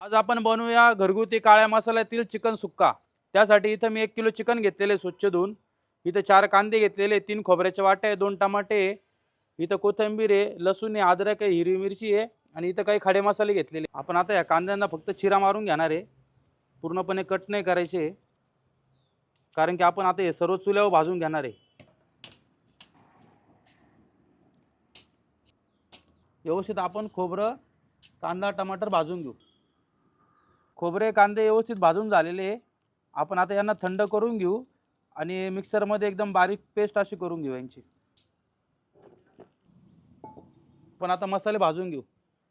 आज आपण बनवूया घरगुती काळ्या मसाल्यातील चिकन सुक्का. त्यासाठी इथं मी एक किलो चिकन घेतलेले स्वच्छ धुवून. इथं चार कांदे घेतलेले तीन खोबऱ्याचे वाटे आहे दोन टमाटे आहे. इथं कोथिंबीर आहे लसूण आहे अद्रक आहे हिरवी मिरची आहे आणि इथं काही खडे मसाले घेतलेले आपण आता या कांद्यांना फक्त चिरा मारून घेणार आहे. पूर्णपणे कट नाही करायचे. कारण की आपण आता हे सर्व चुल्यावर भाजून घेणार आहे. व्यवस्थित आपण खोबरं कांदा टमाटर भाजून घेऊ. खोबरे कांदे व्यवस्थित भाजून झालेले आपण आता यांना थंड करून घेऊ आणि मिक्सरमध्ये एकदम बारीक पेस्ट अशी करून घेऊ यांची. पण आता मसाले भाजून घेऊ.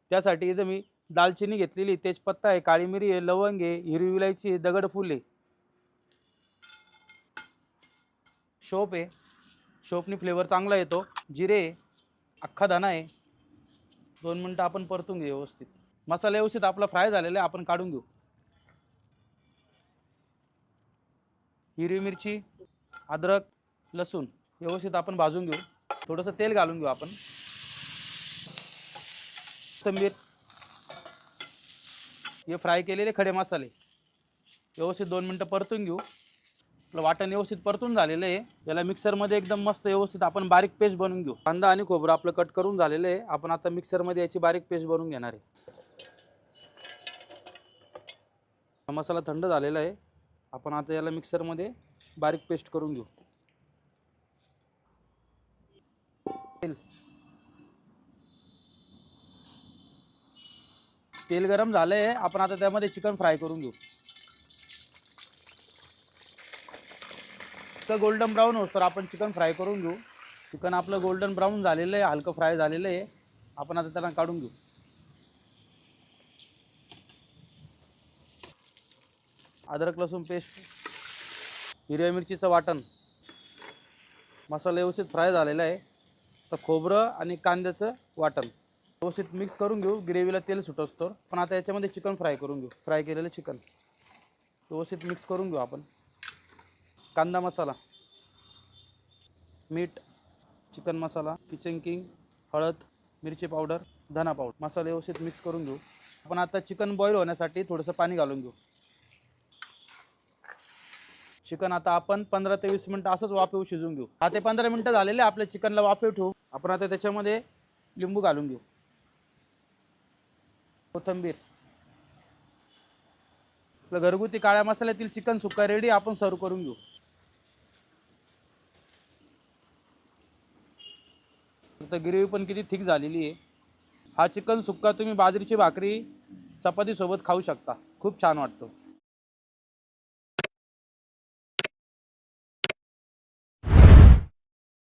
त्यासाठी इथं मी दालचिनी घेतलेली तेजपत्ता आहे काळी मिरी आहे लवंग आहे हिरवी विलायची आहे दगडफूल आहे. शोप आहे. शोपनी फ्लेवर चांगला येतो. जिरे आहे. अख्खा धना आहे. दोन मिनटं आपण परतून घेऊ व्यवस्थित. मसाला व्यवस्थित आपला फ्राय झालेला आहे आपण काढून घेऊ. हिरवी मिरची अद्रक लसूण व्यवस्थित आपण भाजून घेऊ. थोडंसं तेल घालून घेऊ आपण. कोथिंबीर हे फ्राय केलेले खडे मसाले. व्यवस्थित दोन मिनटं परतून घेऊ. आपलं वाटण व्यवस्थित परतून झालेलं आहे. याला मिक्सरमध्ये एकदम मस्त व्यवस्थित आपण बारीक पेस्ट बनवून घेऊ. कांदा आणि खोबरं आपलं कट करून झालेलं आहे. आपण आता मिक्सरमध्ये याची बारीक पेस्ट बनवून घेणार आहे. हा मसाला थंड झालेला आहे. आपण आता याला मिक्सरमध्ये बारीक पेस्ट करून घेऊ. तेल. तेल गरम झालं आहे आपण आता त्यामध्ये चिकन फ्राय करून घेऊ. इतकं गोल्डन ब्राऊन होतं तर आपण चिकन फ्राय करून घेऊ. चिकन आपलं गोल्डन ब्राऊन झालेलं आहे हलकं फ्राय झालेलं आहे. आपण आता त्याला काढून घेऊ. अद्रक लसूण पेस्ट हिरव्या मिरचीचं वाटण. मसाला व्यवस्थित फ्राय झालेला आहे. तर खोबरं आणि कांद्याचं वाटण. व्यवस्थित मिक्स करून घेऊ. ग्रेव्हीला तेल सुटसतो पण आता याच्यामध्ये चिकन फ्राय करून घेऊ. फ्राय केलेलं चिकन. व्यवस्थित मिक्स करून घेऊ आपण. कांदा मसाला. मीठ चिकन मसाला किचन किंग हळद मिरची पावडर धना पावडर मसाला व्यवस्थित मिक्स करून घेऊ. आपण आता चिकन बॉईल होण्यासाठी थोडंसं पाणी घालून घेऊ. चिकन आता आपण पंधरा ते वीस मिनटं असंच वाफेव शिजवून घेऊ. आता ते पंधरा मिनटं झालेले आपल्या चिकनला वाफेव ठेवू. आपण आता त्याच्यामध्ये लिंबू घालून घेऊ. कोथंबीर. आपलं घरगुती काळ्या मसाल्यातील चिकन सुक्का रेडी आपण सर्व करून घेऊ. आता ग्रेव्ही पण किती थिक झालेली आहे. हा चिकन सुक्का तुम्ही बाजरीची भाकरी चपातीसोबत खाऊ शकता. खूप छान वाटतो.